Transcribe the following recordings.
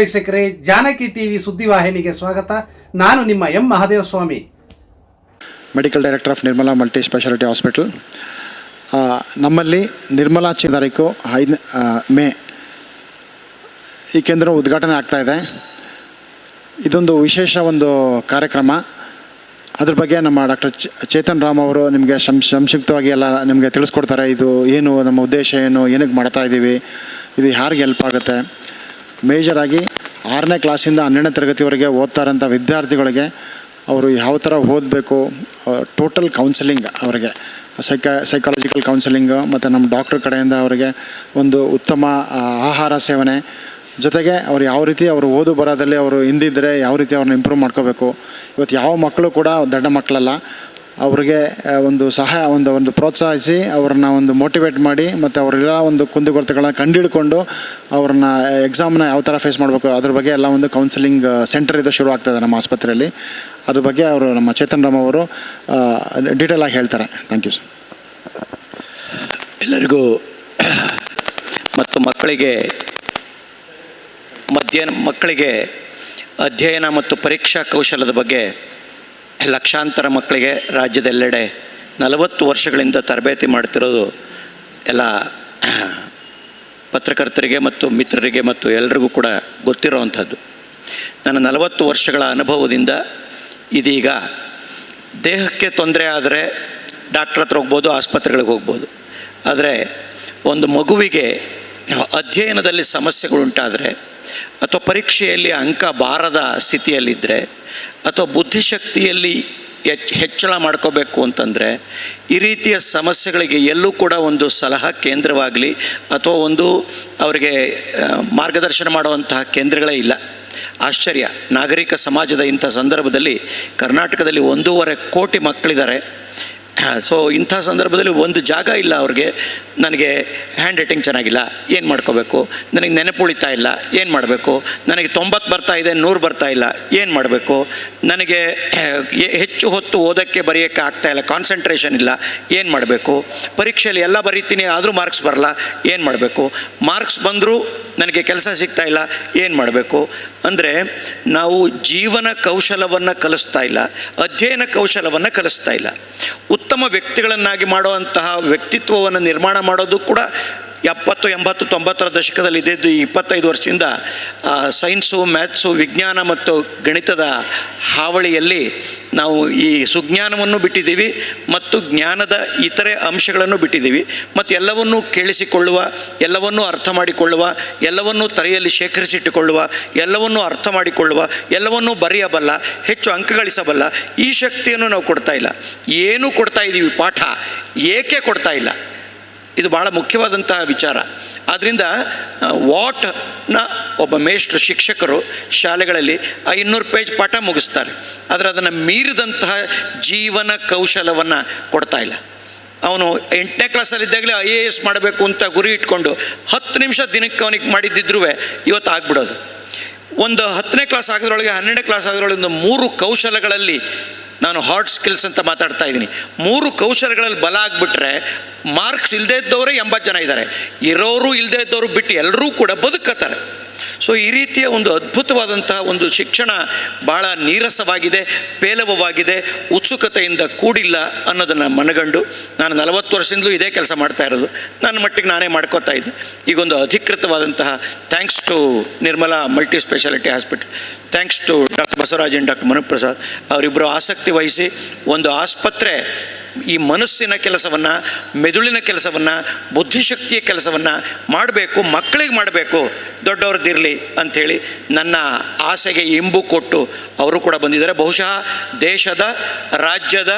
ವೀಕ್ಷಕರೇ, ಜಾನಕಿ ಟಿವಿ ಸುದ್ದಿವಾಹಿನಿಗೆ ಸ್ವಾಗತ. ನಾನು ನಿಮ್ಮ M Mahadeva Swamy medical director of Nirmala multi speciality hospital ನಮ್ಮಲ್ಲಿ ನಿರ್ಮಲಾ ಚಿ ತಾರೀಕು ಐದು ಮೇ ಈ ಕೇಂದ್ರ ಉದ್ಘಾಟನೆ ಆಗ್ತಾ ಇದೆ. ಇದೊಂದು ವಿಶೇಷ ಒಂದು ಕಾರ್ಯಕ್ರಮ. ಅದ್ರ ಬಗ್ಗೆ ನಮ್ಮ ಡಾಕ್ಟರ್ ಚೇತನ್ ರಾಮ್ ಅವರು ನಿಮಗೆ ಸಂ ಸಂಕ್ಷಿಪ್ತವಾಗಿ ಎಲ್ಲ ನಿಮಗೆ ತಿಳಿಸ್ಕೊಡ್ತಾರೆ. ಇದು ಏನು, ನಮ್ಮ ಉದ್ದೇಶ ಏನು, ಏನಕ್ಕೆ ಮಾಡ್ತಾ ಇದ್ದೀವಿ ಇದು ಯಾರಿಗೆ ಹೆಲ್ಪ್ ಆಗುತ್ತೆ. ಮೇಜರಾಗಿ ಆರನೇ ಕ್ಲಾಸಿಂದ ಹನ್ನೆರಡನೇ ತರಗತಿವರೆಗೆ ಓದ್ತಾರಂಥ ವಿದ್ಯಾರ್ಥಿಗಳಿಗೆ ಅವರು ಯಾವ ಥರ ಓದಬೇಕು ಟೋಟಲ್ ಕೌನ್ಸಿಲಿಂಗ್ ಅವರಿಗೆ ಸೈಕ ಸೈಕಾಲಜಿಕಲ್ ಕೌನ್ಸಿಲಿಂಗು ಮತ್ತು ನಮ್ಮ ಡಾಕ್ಟ್ರ್ ಕಡೆಯಿಂದ ಅವರಿಗೆ ಒಂದು ಉತ್ತಮ ಆಹಾರ ಸೇವನೆ. ಜೊತೆಗೆ ಅವ್ರು ಯಾವ ರೀತಿ ಅವರು ಓದು ಬರೋದಲ್ಲಿ ಅವರು ಹಿಂದಿದ್ದರೆ ಯಾವ ರೀತಿ ಅವ್ರನ್ನ ಇಂಪ್ರೂವ್ ಮಾಡ್ಕೋಬೇಕು. ಇವತ್ತು ಯಾವ ಮಕ್ಕಳು ಕೂಡ ದೊಡ್ಡ ಮಕ್ಕಳಲ್ಲ. ಅವ್ರಿಗೆ ಒಂದು ಸಹಾಯ, ಒಂದು ಒಂದು ಪ್ರೋತ್ಸಾಹಿಸಿ ಅವ್ರನ್ನ ಒಂದು ಮೋಟಿವೇಟ್ ಮಾಡಿ ಮತ್ತು ಅವರೆಲ್ಲ ಒಂದು ಕುಂದುಕೊರತೆಗಳನ್ನ ಕಂಡುಹಿಡ್ಕೊಂಡು ಅವ್ರನ್ನ ಎಕ್ಸಾಮ್ನ ಯಾವ ಥರ ಫೇಸ್ ಮಾಡಬೇಕು, ಅದ್ರ ಬಗ್ಗೆ ಎಲ್ಲ ಒಂದು ಕೌನ್ಸಿಲಿಂಗ್ ಸೆಂಟರ್ ಇದು ಶುರು ಆಗ್ತದೆ ನಮ್ಮ ಆಸ್ಪತ್ರೆಯಲ್ಲಿ. ಅದ್ರ ಬಗ್ಗೆ ಅವರು ನಮ್ಮ ಚೇತನ್ ರಾಮ್ ಅವರು ಡೀಟೇಲ್ ಆಗಿ ಹೇಳ್ತಾರೆ. ಥ್ಯಾಂಕ್ ಯು ಸರ್ ಎಲ್ಲರಿಗೂ ಮತ್ತು ಮಕ್ಕಳಿಗೆ, ಮಧ್ಯಾಹ್ನ ಮಕ್ಕಳಿಗೆ ಅಧ್ಯಯನ ಮತ್ತು ಪರೀಕ್ಷಾ ಕೌಶಲದ ಬಗ್ಗೆ ಲಕ್ಷಾಂತರ ಮಕ್ಕಳಿಗೆ ರಾಜ್ಯದೆಲ್ಲೆಡೆ ನಲವತ್ತು ವರ್ಷಗಳಿಂದ ತರಬೇತಿ ಮಾಡ್ತಿರೋದು ಎಲ್ಲ ಪತ್ರಕರ್ತರಿಗೆ ಮತ್ತು ಮಿತ್ರರಿಗೆ ಮತ್ತು ಎಲ್ರಿಗೂ ಕೂಡ ಗೊತ್ತಿರೋವಂಥದ್ದು. ನನ್ನ ನಲವತ್ತು ವರ್ಷಗಳ ಅನುಭವದಿಂದ ಇದೀಗ ದೇಹಕ್ಕೆ ತೊಂದರೆ ಆದರೆ ಡಾಕ್ಟ್ರ್ ಹತ್ರ ಹೋಗ್ಬೋದು, ಆಸ್ಪತ್ರೆಗಳಿಗೆ ಹೋಗ್ಬೋದು. ಆದರೆ ಒಂದು ಮಗುವಿಗೆ ಅಧ್ಯಯನದಲ್ಲಿ ಸಮಸ್ಯೆಗಳುಂಟಾದರೆ ಅಥವಾ ಪರೀಕ್ಷೆಯಲ್ಲಿ ಅಂಕ ಬಾರದ ಸ್ಥಿತಿಯಲ್ಲಿದ್ದರೆ ಅಥವಾ ಬುದ್ಧಿಶಕ್ತಿಯಲ್ಲಿ ಹೆಚ್ ಹೆಚ್ಚಳ ಮಾಡ್ಕೋಬೇಕು ಅಂತಂದರೆ ಈ ರೀತಿಯ ಸಮಸ್ಯೆಗಳಿಗೆ ಎಲ್ಲೂ ಕೂಡ ಒಂದು ಸಲಹಾ ಕೇಂದ್ರವಾಗಲಿ ಅಥವಾ ಒಂದು ಅವರಿಗೆ ಮಾರ್ಗದರ್ಶನ ಮಾಡುವಂತಹ ಕೇಂದ್ರಗಳೇ ಇಲ್ಲ. ಆಶ್ಚರ್ಯ. ನಾಗರಿಕ ಸಮಾಜದ ಇಂಥ ಸಂದರ್ಭದಲ್ಲಿ ಕರ್ನಾಟಕದಲ್ಲಿ ಒಂದೂವರೆ ಕೋಟಿ ಮಕ್ಕಳಿದ್ದಾರೆ. ಸೊ ಇಂಥ ಸಂದರ್ಭದಲ್ಲಿ ಒಂದು ಜಾಗ ಇಲ್ಲ ಅವ್ರಿಗೆ. ನನಗೆ ಹ್ಯಾಂಡ್ ರೈಟಿಂಗ್ ಚೆನ್ನಾಗಿಲ್ಲ, ಏನು ಮಾಡ್ಕೋಬೇಕು? ನನಗೆ ನೆನಪು ಉಳಿತಾ ಇಲ್ಲ, ಏನು ಮಾಡಬೇಕು? ನನಗೆ ತೊಂಬತ್ತು ಬರ್ತಾ ಇದೆ, ನೂರು ಬರ್ತಾ ಇಲ್ಲ, ಏನು ಮಾಡಬೇಕು? ನನಗೆ ಹೆಚ್ಚು ಹೊತ್ತು ಓದೋಕ್ಕೆ ಬರೆಯೋಕ್ಕೆ ಆಗ್ತಾ ಇಲ್ಲ ಕಾನ್ಸಂಟ್ರೇಷನ್ ಇಲ್ಲ, ಏನು ಮಾಡಬೇಕು? ಪರೀಕ್ಷೆಯಲ್ಲಿ ಎಲ್ಲ ಬರೀತೀನಿ, ಆದರೂ ಮಾರ್ಕ್ಸ್ ಬರಲ್ಲ, ಏನು ಮಾಡಬೇಕು? ಮಾರ್ಕ್ಸ್ ಬಂದರೂ ನನಗೆ ಕೆಲಸ ಸಿಗ್ತಾ ಇಲ್ಲ, ಏನು ಮಾಡಬೇಕು? ಅಂದರೆ ನಾವು ಜೀವನ ಕೌಶಲವನ್ನು ಕಲಿಸ್ತಾ ಇಲ್ಲ, ಅಧ್ಯಯನ ಕೌಶಲವನ್ನು ಕಲಿಸ್ತಾ ಇಲ್ಲ. ಉತ್ತಮ ವ್ಯಕ್ತಿಗಳನ್ನಾಗಿ ಮಾಡುವಂತಹ ವ್ಯಕ್ತಿತ್ವವನ್ನು ನಿರ್ಮಾಣ ಮಾಡೋದು ಕೂಡ ಎಪ್ಪತ್ತು, ಎಂಬತ್ತು, ತೊಂಬತ್ತರ ದಶಕದಲ್ಲಿ ಇದ್ದಿದ್ದು ಈ ಇಪ್ಪತ್ತೈದು ವರ್ಷದಿಂದ ಸೈನ್ಸು ಮ್ಯಾಥ್ಸು ವಿಜ್ಞಾನ ಮತ್ತು ಗಣಿತದ ಹಾವಳಿಯಲ್ಲಿ ನಾವು ಈ ಸುಜ್ಞಾನವನ್ನು ಬಿಟ್ಟಿದ್ದೀವಿ ಮತ್ತು ಜ್ಞಾನದ ಇತರೆ ಅಂಶಗಳನ್ನು ಬಿಟ್ಟಿದ್ದೀವಿ. ಮತ್ತು ಎಲ್ಲವನ್ನೂ ಕೇಳಿಸಿಕೊಳ್ಳುವ, ಎಲ್ಲವನ್ನೂ ಅರ್ಥ ಮಾಡಿಕೊಳ್ಳುವ, ಎಲ್ಲವನ್ನೂ ತಲೆಯಲ್ಲಿ ಶೇಖರಿಸಿಟ್ಟುಕೊಳ್ಳುವ, ಎಲ್ಲವನ್ನೂ ಅರ್ಥ ಮಾಡಿಕೊಳ್ಳುವ, ಎಲ್ಲವನ್ನೂ ಬರೆಯಬಲ್ಲ, ಹೆಚ್ಚು ಅಂಕ ಗಳಿಸಬಲ್ಲ ಈ ಶಕ್ತಿಯನ್ನು ನಾವು ಕೊಡ್ತಾ ಇಲ್ಲ. ಏನೂ ಕೊಡ್ತಾ ಇದ್ದೀವಿ ಪಾಠ, ಏಕೆ ಕೊಡ್ತಾ ಇಲ್ಲ? ಇದು ಬಹಳ ಮುಖ್ಯವಾದಂತಹ ವಿಚಾರ. ಆದ್ದರಿಂದ ವಾಟ್ನ ಒಬ್ಬ ಮೇಷ್ಟ್ರು, ಶಿಕ್ಷಕರು ಶಾಲೆಗಳಲ್ಲಿ ಆ ಇನ್ನೂರು ಪೇಜ್ ಪಾಠ ಮುಗಿಸ್ತಾರೆ. ಆದರೆ ಅದನ್ನು ಮೀರಿದಂತಹ ಜೀವನ ಕೌಶಲವನ್ನು ಕೊಡ್ತಾ ಇಲ್ಲ. ಅವನು ಎಂಟನೇ ಕ್ಲಾಸಲ್ಲಿದ್ದಾಗಲೇ ಐ ಎ ಎಸ್ ಮಾಡಬೇಕು ಅಂತ ಗುರಿ ಇಟ್ಕೊಂಡು ಹತ್ತು ನಿಮಿಷ ದಿನಕ್ಕೆ ಅವನಿಗೆ ಮಾಡಿದ್ದಿದ್ರೂ ಇವತ್ತು ಆಗ್ಬಿಡೋದು. ಒಂದು ಹತ್ತನೇ ಕ್ಲಾಸ್ ಆಗೋದ್ರೊಳಗೆ ಹನ್ನೆರಡನೇ ಕ್ಲಾಸ್ ಆಗೋದ್ರೊಳಗೆ ಒಂದು ಮೂರು ಕೌಶಲಗಳಲ್ಲಿ ನಾನು ಹಾರ್ಡ್ ಸ್ಕಿಲ್ಸ್ ಅಂತ ಮಾತಾಡ್ತಾ ಇದ್ದೀನಿ. ಮೂರು ಕೌಶಲಗಳಲ್ಲಿ ಬಲ ಆಗಿಬಿಟ್ರೆ ಮಾರ್ಕ್ಸ್ ಇಲ್ಲದೇ ಇದ್ದವರೇ ಎಂಬತ್ತು ಜನ ಇದ್ದಾರೆ. ಇರೋರು ಇಲ್ಲದೇ ಇದ್ದವರು ಬಿಟ್ಟು ಎಲ್ಲರೂ ಕೂಡ ಬದುಕತ್ತಾರೆ. ಸೊ ಈ ರೀತಿಯ ಒಂದು ಅದ್ಭುತವಾದಂತಹ ಒಂದು ಶಿಕ್ಷಣ ಭಾಳ ನೀರಸವಾಗಿದೆ, ಪೇಲವವಾಗಿದೆ, ಉತ್ಸುಕತೆಯಿಂದ ಕೂಡಿಲ್ಲ ಅನ್ನೋದನ್ನು ಮನಗಂಡು ನಾನು ನಲವತ್ತು ವರ್ಷದಿಂದಲೂ ಇದೇ ಕೆಲಸ ಮಾಡ್ತಾ ಇರೋದು. ನನ್ನ ಮಟ್ಟಿಗೆ ನಾನೇ ಮಾಡ್ಕೋತಾ ಇದ್ದೆ. ಈಗೊಂದು ಅಧಿಕೃತವಾದಂತಹ thanks to Nirmala multi speciality hospital thanks to doctor Basavaraj and doctor Manuprasad ಅವರಿಬ್ಬರು ಆಸಕ್ತಿ ವಹಿಸಿ ಒಂದು ಆಸ್ಪತ್ರೆ ಈ ಮನಸ್ಸಿನ ಕೆಲಸವನ್ನು, ಮೆದುಳಿನ ಕೆಲಸವನ್ನು, ಬುದ್ಧಿಶಕ್ತಿಯ ಕೆಲಸವನ್ನು ಮಾಡಬೇಕು, ಮಕ್ಕಳಿಗೆ ಮಾಡಬೇಕು ದೊಡ್ಡವ್ರದ್ದಿರಲಿ ಅಂಥೇಳಿ ನನ್ನ ಆಸೆಗೆ ಇಂಬು ಕೊಟ್ಟು ಅವರು ಕೂಡ ಬಂದಿದ್ದಾರೆ. ಬಹುಶಃ ದೇಶದ, ರಾಜ್ಯದ,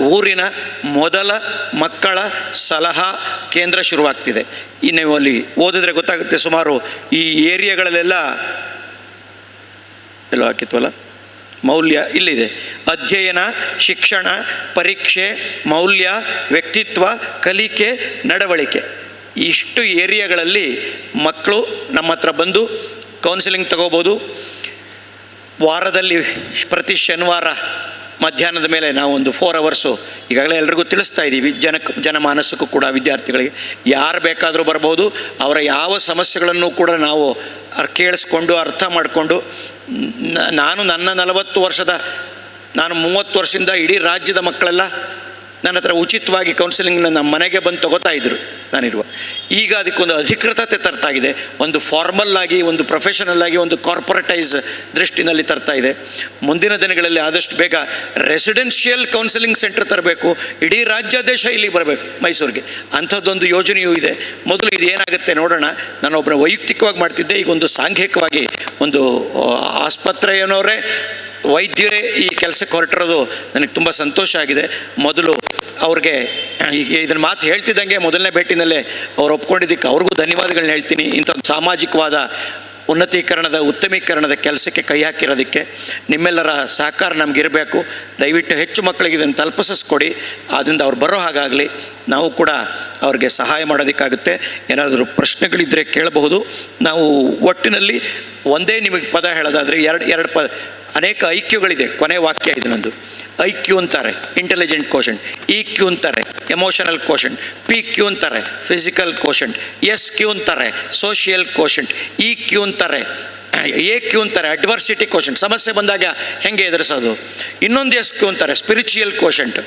ಊರಿನ ಮೊದಲ ಮಕ್ಕಳ ಸಲಹಾ ಕೇಂದ್ರ ಶುರುವಾಗ್ತಿದೆ. ಇನ್ನು ಅಲ್ಲಿ ಓದಿದ್ರೆ ಗೊತ್ತಾಗುತ್ತೆ ಸುಮಾರು ಈ ಏರಿಯಾಗಳಲ್ಲೆಲ್ಲ ಎಲ್ಲೋ ಹಾಕಿತ್ವಲ್ಲ ಮೌಲ್ಯ ಇಲ್ಲಿದೆ. ಅಧ್ಯಯನ, ಶಿಕ್ಷಣ, ಪರೀಕ್ಷೆ, ಮೌಲ್ಯ, ವ್ಯಕ್ತಿತ್ವ, ಕಲಿಕೆ, ನಡವಳಿಕೆ. ಇಷ್ಟು ಏರಿಯಾಗಳಲ್ಲಿ ಮಕ್ಕಳು ನಮ್ಮ ಹತ್ರ ಬಂದು ಕೌನ್ಸಿಲಿಂಗ್ ತಗೋಬೋದು. ವಾರದಲ್ಲಿ ಪ್ರತಿ ಶನಿವಾರ ಮಧ್ಯಾಹ್ನದ ಮೇಲೆ ನಾವು ಒಂದು ಫೋರ್ ಅವರ್ಸು ಈಗಾಗಲೇ ಎಲ್ರಿಗೂ ತಿಳಿಸ್ತಾ ಇದ್ದೀವಿ. ಜನಕ್ಕೆ ಜನಮಾನಸಕ್ಕೂ ಕೂಡ ವಿದ್ಯಾರ್ಥಿಗಳಿಗೆ ಯಾರು ಬೇಕಾದರೂ ಬರ್ಬೋದು. ಅವರ ಯಾವ ಸಮಸ್ಯೆಗಳನ್ನು ಕೂಡ ನಾವು ಕೇಳಿಸ್ಕೊಂಡು, ಅರ್ಥ ಮಾಡಿಕೊಂಡು ನಾನು ನನ್ನ ನಲವತ್ತು ವರ್ಷದ, ನಾನು ಮೂವತ್ತು ವರ್ಷದಿಂದ ಇಡೀ ರಾಜ್ಯದ ಮಕ್ಕಳೆಲ್ಲ ನನ್ನ ಹತ್ರ ಉಚಿತವಾಗಿ ಕೌನ್ಸಿಲಿಂಗ್ನ ನಮ್ಮ ಮನೆಗೆ ಬಂದು ತಗೋತಾ ಇದ್ರು. ನಾನಿರುವ ಈಗ ಅದಕ್ಕೊಂದು ಅಧಿಕೃತತೆ ತರ್ತಾ ಇದೆ ಒಂದು ಫಾರ್ಮಲ್ ಆಗಿ, ಒಂದು ಪ್ರೊಫೆಷನಲ್ ಆಗಿ, ಒಂದು ಕಾರ್ಪೊರೇಟೈಸ್ ದೃಷ್ಟಿನಲ್ಲಿ ತರ್ತಾ ಇದೆ. ಮುಂದಿನ ದಿನಗಳಲ್ಲಿ ಆದಷ್ಟು ಬೇಗ ರೆಸಿಡೆನ್ಷಿಯಲ್ ಕೌನ್ಸಿಲಿಂಗ್ ಸೆಂಟರ್ ತರಬೇಕು. ಇಡೀ ರಾಜ್ಯಾದೇಶ ಇಲ್ಲಿ ಬರಬೇಕು ಮೈಸೂರಿಗೆ. ಅಂಥದ್ದೊಂದು ಯೋಜನೆಯೂ ಇದೆ. ಮೊದಲು ಇದು ಏನಾಗುತ್ತೆ ನೋಡೋಣ. ನಾನು ಒಬ್ಬನ ವೈಯಕ್ತಿಕವಾಗಿ ಮಾಡ್ತಿದ್ದೆ. ಈಗ ಒಂದು ಸಾಂಘಿಕವಾಗಿ ಒಂದು ಆಸ್ಪತ್ರೆ ಆಸ್ಪತ್ರೆಯನವರೇ ವೈದ್ಯರೇ ಈ ಕೆಲಸಕ್ಕೆ ಹೊರಟಿರೋದು ನನಗೆ ತುಂಬ ಸಂತೋಷ ಆಗಿದೆ. ಮೊದಲು ಅವ್ರಿಗೆ ಈಗ ಇದನ್ನು ಮಾತು ಹೇಳ್ತಿದ್ದಂಗೆ ಮೊದಲನೇ ಭೇಟಿನಲ್ಲೇ ಅವ್ರು ಒಪ್ಕೊಂಡಿದ್ದಕ್ಕೆ ಅವ್ರಿಗೂ ಧನ್ಯವಾದಗಳನ್ನ ಹೇಳ್ತೀನಿ. ಇಂಥ ಒಂದು ಸಾಮಾಜಿಕವಾದ ಉನ್ನತೀಕರಣದ, ಉತ್ತಮೀಕರಣದ ಕೆಲಸಕ್ಕೆ ಕೈ ಹಾಕಿರೋದಕ್ಕೆ ನಿಮ್ಮೆಲ್ಲರ ಸಹಕಾರ ನಮಗಿರಬೇಕು. ದಯವಿಟ್ಟು ಹೆಚ್ಚು ಮಕ್ಕಳಿಗೆ ಇದನ್ನು ತಲುಪಿಸಿಸ್ಕೊಡಿ. ಆದ್ದರಿಂದ ಅವ್ರು ಬರೋ ಹಾಗಾಗಲಿ ನಾವು ಕೂಡ ಅವ್ರಿಗೆ ಸಹಾಯ ಮಾಡೋದಕ್ಕಾಗುತ್ತೆ. ಏನಾದರೂ ಪ್ರಶ್ನೆಗಳಿದ್ದರೆ ಕೇಳಬಹುದು. ನಾವು ಒಟ್ಟಿನಲ್ಲಿ ಒಂದೇ ನಿಮಗೆ ಪದ ಹೇಳೋದಾದರೆ ಎರಡು ಎರಡು ಪ ಅನೇಕ ಐಕ್ಯುಗಳಿದೆ. ಕೊನೆ ವಾಕ್ಯ ಇದು ನಂದು. ಐ ಕ್ಯೂ ಅಂತಾರೆ ಇಂಟೆಲಿಜೆಂಟ್ ಕೋಶನ್ ಇ ಕ್ಯೂ ಅಂತಾರೆ ಎಮೋಷನಲ್ ಕೋಶನ್ ಪಿ ಕ್ಯೂ ಅಂತಾರೆ ಫಿಸಿಕಲ್ ಕೋಶನ್ ಎಸ್ ಕ್ಯೂ ಅಂತಾರೆ ಸೋಷಿಯಲ್ ಕೋಷಂಟ್ ಇ ಕ್ಯೂ ಅಂತಾರೆ ಎ ಕ್ಯೂ ಅಂತಾರೆ ಅಡ್ವರ್ಸಿಟಿ ಕೋಶನ್ ಸಮಸ್ಯೆ ಬಂದಾಗ ಹೆಂಗೆ ಎದುರಿಸೋದು? ಇನ್ನೊಂದು ಎಸ್ ಕ್ಯೂ ಅಂತಾರೆ ಸ್ಪಿರಿಚುಯಲ್ ಕೋಶಂಟ್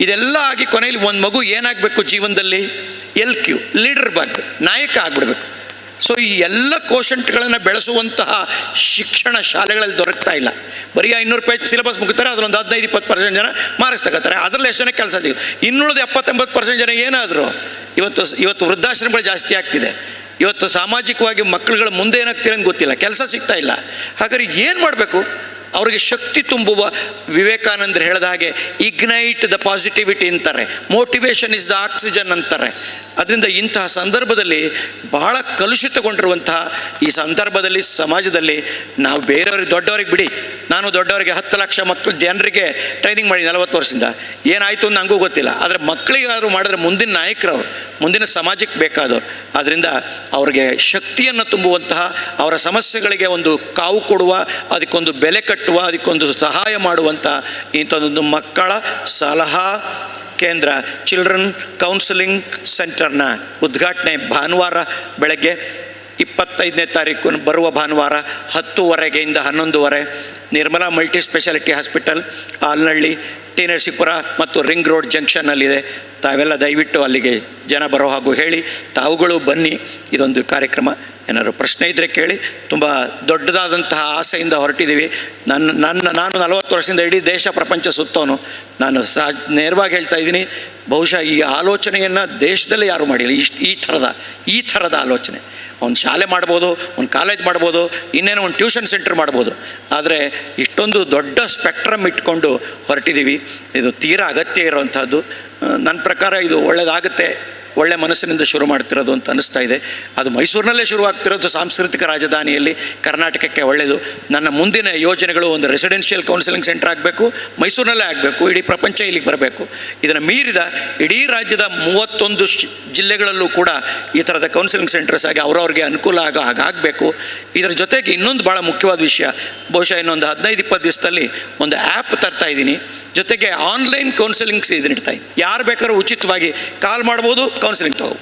ಇದೆಲ್ಲ ಆಗಿ ಕೊನೆಯಲ್ಲಿ ಒಂದು ಮಗು ಏನಾಗಬೇಕು ಜೀವನದಲ್ಲಿ? ಎಲ್ ಕ್ಯೂ ಲೀಡರ್ ಆಗಬೇಕು ನಾಯಕ ಆಗ್ಬಿಡ್ಬೇಕು. ಸೊ ಈ ಎಲ್ಲ ಕೋಶಂಟ್ಗಳನ್ನು ಬೆಳೆಸುವಂತಹ ಶಿಕ್ಷಣ ಶಾಲೆಗಳಲ್ಲಿ ದೊರಕ್ತಾ ಇಲ್ಲ. ಬರೀ ಐನೂರು ಪೇಜ್ ಸಿಲೆಬಸ್ ಮುಗಿತಾರೆ ಅದರೊಂದು ಹದಿನೈದು, ಇಪ್ಪತ್ತು ಪರ್ಸೆಂಟ್ ಜನ ಮಾರ್ಕ್ಸ್ ತಗೋತಾರೆ ಅದರಲ್ಲಿ ಎಷ್ಟು ಜನ ಕೆಲಸ ಸಿಗುತ್ತೆ? ಇನ್ನುಳಿದ ಎಪ್ಪತ್ತೊಂಬತ್ತು ಪರ್ಸೆಂಟ್ ಜನ ಏನಾದರೂ? ಇವತ್ತು ಇವತ್ತು ವೃದ್ಧಾಶ್ರಮಗಳು ಜಾಸ್ತಿ ಆಗ್ತಿದೆ. ಇವತ್ತು ಸಾಮಾಜಿಕವಾಗಿ ಮಕ್ಕಳುಗಳ ಮುಂದೆ ಏನಾಗ್ತೀರ ಗೊತ್ತಿಲ್ಲ. ಕೆಲಸ ಸಿಗ್ತಾ ಇಲ್ಲ. ಹಾಗಾದ್ರೆ ಏನು ಮಾಡಬೇಕು? ಅವರಿಗೆ ಶಕ್ತಿ ತುಂಬುವ ವಿವೇಕಾನಂದರು ಹೇಳಿದ ಹಾಗೆ ಇಗ್ನೈಟ್ ದ ಪಾಸಿಟಿವಿಟಿ ಅಂತಾರೆ. ಮೋಟಿವೇಶನ್ ಇಸ್ ದ ಆಕ್ಸಿಜನ್ ಅಂತಾರೆ. ಅದರಿಂದ ಇಂತಹ ಸಂದರ್ಭದಲ್ಲಿ ಬಹಳ ಕಲುಷಿತಗೊಂಡಿರುವಂತಹ ಈ ಸಂದರ್ಭದಲ್ಲಿ ಸಮಾಜದಲ್ಲಿ ನಾವು ಬೇರೆಯವ್ರಿಗೆ ದೊಡ್ಡವ್ರಿಗೆ ಬಿಡಿ. ನಾನು ದೊಡ್ಡವರಿಗೆ ಹತ್ತು ಲಕ್ಷ ಮಕ್ಕಳು ಜನರಿಗೆ ಟ್ರೈನಿಂಗ್ ಮಾಡಿ ನಲವತ್ತು ವರ್ಷದಿಂದ. ಏನಾಯಿತು ಅಂತ ನನಗೂ ಗೊತ್ತಿಲ್ಲ. ಆದರೆ ಮಕ್ಕಳಿಗಾದರೂ ಮಾಡಿದ್ರೆ ಮುಂದಿನ ನಾಯಕರವ್ರು, ಮುಂದಿನ ಸಮಾಜಕ್ಕೆ ಬೇಕಾದವ್ರು. ಆದ್ದರಿಂದ ಅವರಿಗೆ ಶಕ್ತಿಯನ್ನು ತುಂಬುವಂತಹ, ಅವರ ಸಮಸ್ಯೆಗಳಿಗೆ ಒಂದು ಕಾವು ಕೊಡುವ, ಅದಕ್ಕೊಂದು ಬೆಲೆ ಕಟ್ಟುವ ಅದಕ್ಕೊಂದು ಸಹಾಯ ಮಾಡುವಂಥ ಇಂಥದ್ದೊಂದು ಮಕ್ಕಳ ಸಲಹಾ ಕೇಂದ್ರ ಚಿಲ್ಡ್ರನ್ ಕೌನ್ಸಿಲಿಂಗ್ ಸೆಂಟರ್ನ ಉದ್ಘಾಟನೆ ಭಾನುವಾರ ಬೆಳಗ್ಗೆ ಇಪ್ಪತ್ತೈದನೇ ತಾರೀಕು ಬರುವ ಭಾನುವಾರ ಹತ್ತುವರೆಗೆಯಿಂದ ಹನ್ನೊಂದುವರೆ Nirmala multi speciality hospital Alanahalli T Narasipura ಮತ್ತು ರಿಂಗ್ ರೋಡ್ ಜಂಕ್ಷನ್ನಲ್ಲಿದೆ ತಾವೆಲ್ಲ ದಯವಿಟ್ಟು ಅಲ್ಲಿಗೆ ಜನ ಬರೋ ಹಾಗೂ ಹೇಳಿ, ತಾವುಗಳು ಬನ್ನಿ, ಇದೊಂದು ಕಾರ್ಯಕ್ರಮ. ಏನಾದ್ರು ಪ್ರಶ್ನೆ ಇದ್ದರೆ ಕೇಳಿ. ತುಂಬ ದೊಡ್ಡದಾದಂತಹ ಆಸೆಯಿಂದ ಹೊರಟಿದ್ದೀವಿ. ನನ್ನ ನನ್ನ, ನಾನು ನಲವತ್ತು ವರ್ಷದಿಂದ ಇಡೀ ದೇಶ ಪ್ರಪಂಚ ಸುತ್ತೋನು. ನಾನು ಸಹ ನೇರವಾಗಿ ಹೇಳ್ತಾ ಇದ್ದೀನಿ. ಬಹುಶಃ ಈ ಆಲೋಚನೆಯನ್ನು ದೇಶದಲ್ಲಿ ಯಾರು ಮಾಡಿಲ್ಲ. ಇಷ್ಟು, ಈ ಥರದ ಈ ಥರದ ಆಲೋಚನೆ. ಒಂದು ಶಾಲೆ ಮಾಡ್ಬೋದು, ಒಂದು ಕಾಲೇಜ್ ಮಾಡ್ಬೋದು, ಇನ್ನೇನೋ ಒಂದು ಟ್ಯೂಷನ್ ಸೆಂಟರ್ ಮಾಡ್ಬೋದು. ಆದರೆ ಇಷ್ಟೊಂದು ದೊಡ್ಡ ಸ್ಪೆಕ್ಟ್ರಮ್ ಇಟ್ಕೊಂಡು ಹೊರಟಿದ್ದೀವಿ. ಇದು ತೀರಾ ಅಗತ್ಯ ಇರುವಂಥದ್ದು ನನ್ನ ಪ್ರಕಾರ ಇದು ಒಳ್ಳೆಯದಾಗುತ್ತೆ ಒಳ್ಳೆ ಮನಸ್ಸಿನಿಂದ ಶುರು ಮಾಡ್ತಿರೋದು ಅಂತ ಅನ್ನಿಸ್ತಾ ಇದೆ. ಅದು ಮೈಸೂರಿನಲ್ಲೇ ಶುರುವಾಗ್ತಿರೋದು ಸಾಂಸ್ಕೃತಿಕ ರಾಜಧಾನಿಯಲ್ಲಿ. ಕರ್ನಾಟಕಕ್ಕೆ ಒಳ್ಳೆಯದು ನನ್ನ ಮುಂದಿನ ಯೋಜನೆಗಳು ಒಂದು ರೆಸಿಡೆನ್ಷಿಯಲ್ ಕೌನ್ಸಿಲಿಂಗ್ ಸೆಂಟರ್ ಆಗಬೇಕು, ಮೈಸೂರಿನಲ್ಲೇ ಆಗಬೇಕು, ಇಡೀ ಪ್ರಪಂಚ ಇಲ್ಲಿಗೆ ಬರಬೇಕು. ಇದನ್ನು ಮೀರಿದ ಇಡೀ ರಾಜ್ಯದ ಮೂವತ್ತೊಂದು ಜಿಲ್ಲೆಗಳಲ್ಲೂ ಕೂಡ ಈ ಥರದ ಕೌನ್ಸಿಲಿಂಗ್ ಸೆಂಟರ್ಸ್ ಆಗಿ ಅವರವ್ರಿಗೆ ಅನುಕೂಲ ಆಗೋ ಹಾಗಾಗಬೇಕು ಇದರ ಜೊತೆಗೆ ಇನ್ನೊಂದು ಭಾಳ ಮುಖ್ಯವಾದ ವಿಷಯ, ಬಹುಶಃ ಇನ್ನೊಂದು ಹದಿನೈದು, ಇಪ್ಪತ್ತು ದಿವಸದಲ್ಲಿ ಒಂದು ಆ್ಯಪ್ ತರ್ತಾ ಇದ್ದೀನಿ. ಜೊತೆಗೆ ಆನ್ಲೈನ್ ಕೌನ್ಸಿಲಿಂಗ್ಸ್ ಇದನ್ನ ಇಡ್ತಾ ಇದ್ದೀನಿ. ಯಾರು ಬೇಕಾದ್ರೂ ಉಚಿತವಾಗಿ ಕಾಲ್ ಮಾಡ್ಬೋದು ಕೌನ್ಸಿಲಿಂಗ್ ತಗೋ.